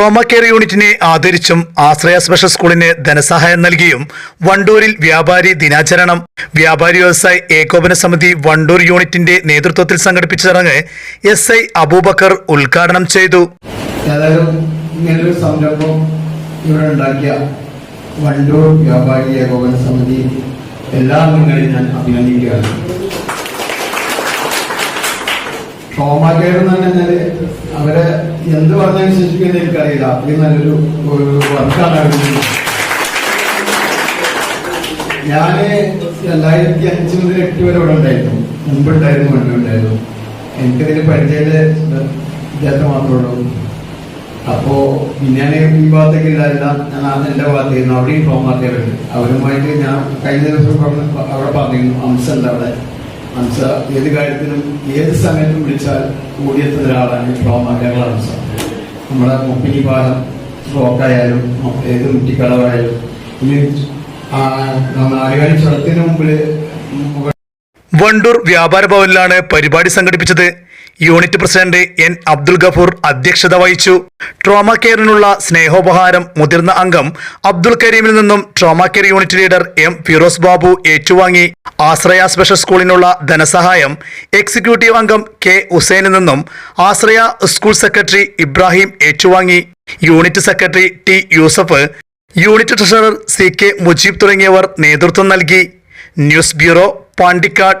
Trauma care യൂണിറ്റിനെ ആദരിച്ചും Ashraya special സ്കൂളിന് ധനസഹായം നൽകിയും വണ്ടൂരിൽ വ്യാപാരി ദിനാചരണം. വ്യാപാരി വ്യവസായ ഏകോപന സമിതി വണ്ടൂർ യൂണിറ്റിന്റെ നേതൃത്വത്തിൽ സംഘടിപ്പിച്ച ചടങ്ങ് എസ് ഐ അബൂബക്കർ ഉദ്ഘാടനം ചെയ്തു. സംരംഭം ഉണ്ടാക്കിയ വണ്ടൂർ വ്യാപാരി ഏകോപന സമിതി എല്ലാ അംഗങ്ങളെയും ഞാൻ അഭിനന്ദിക്കുകയാണ്. ട്രോമ തന്നെ പറഞ്ഞാൽ അവരെ എന്ത് പറഞ്ഞാൽ വിശ്വസിക്കുന്ന എനിക്കറിയില്ല. അത്രയും നല്ലൊരു വർക്കാണ്. ഞാൻ രണ്ടായിരത്തി അഞ്ച് മുതൽ എട്ട് വരെ ഇവിടെ ഉണ്ടായിരുന്നു. മുമ്പുണ്ടായിരുന്നു ഉണ്ടായിരുന്നു എനിക്കതിന് പരിചയത വിദ്യാർത്ഥി മാത്രമേ ഉള്ളൂ. അപ്പോ ഞാൻ ഈ ഭാഗത്തേക്ക് ഇല്ലാതില്ല ഞാൻ എന്റെ ഭാഗത്തായിരുന്നു. അവിടെയും കെയർ അവരുമായിട്ട് ഞാൻ കഴിഞ്ഞ ദിവസം അവിടെ പറഞ്ഞിരുന്നു. അംശം ഉണ്ട് അവിടെ. അംസ ഏത് കാര്യത്തിനും ഏത് സമയത്തും വിളിച്ചാൽ ഓടിയെത്തുന്ന ഒരാളാണ് ട്രോമ കേരള അംസ നമ്മുടെ മുപ്പിനി പാലം സ്ട്രോക്കായാലും ഏത് മുറ്റിക്കളവായാലും ഇനി നാലുകാലി വണ്ടൂർ വ്യാപാര ഭവനിലാണ് പരിപാടി സംഘടിപ്പിച്ചത്. Unit president N Abdul Gafoor അധ്യക്ഷത വഹിച്ചു. ട്രോമ കെയറിനുള്ള സ്നേഹോപഹാരം മുതിർന്ന അംഗം അബ്ദുൽ കരീമിൽ നിന്നും trauma care unit leader M Firoz Babu ഏറ്റുവാങ്ങി. ആശ്രയ സ്പെഷ്യൽ സ്കൂളിനുള്ള ധനസഹായം എക്സിക്യൂട്ടീവ് അംഗം കെ ഹുസൈനിൽ നിന്നും ആശ്രയ സ്കൂൾ സെക്രട്ടറി ഇബ്രാഹിം ഏറ്റുവാങ്ങി. Unit secretary T Yusuf unit treasurer C K Mujeeb തുടങ്ങിയവർ നേതൃത്വം നൽകി. News bureau Pandikkad.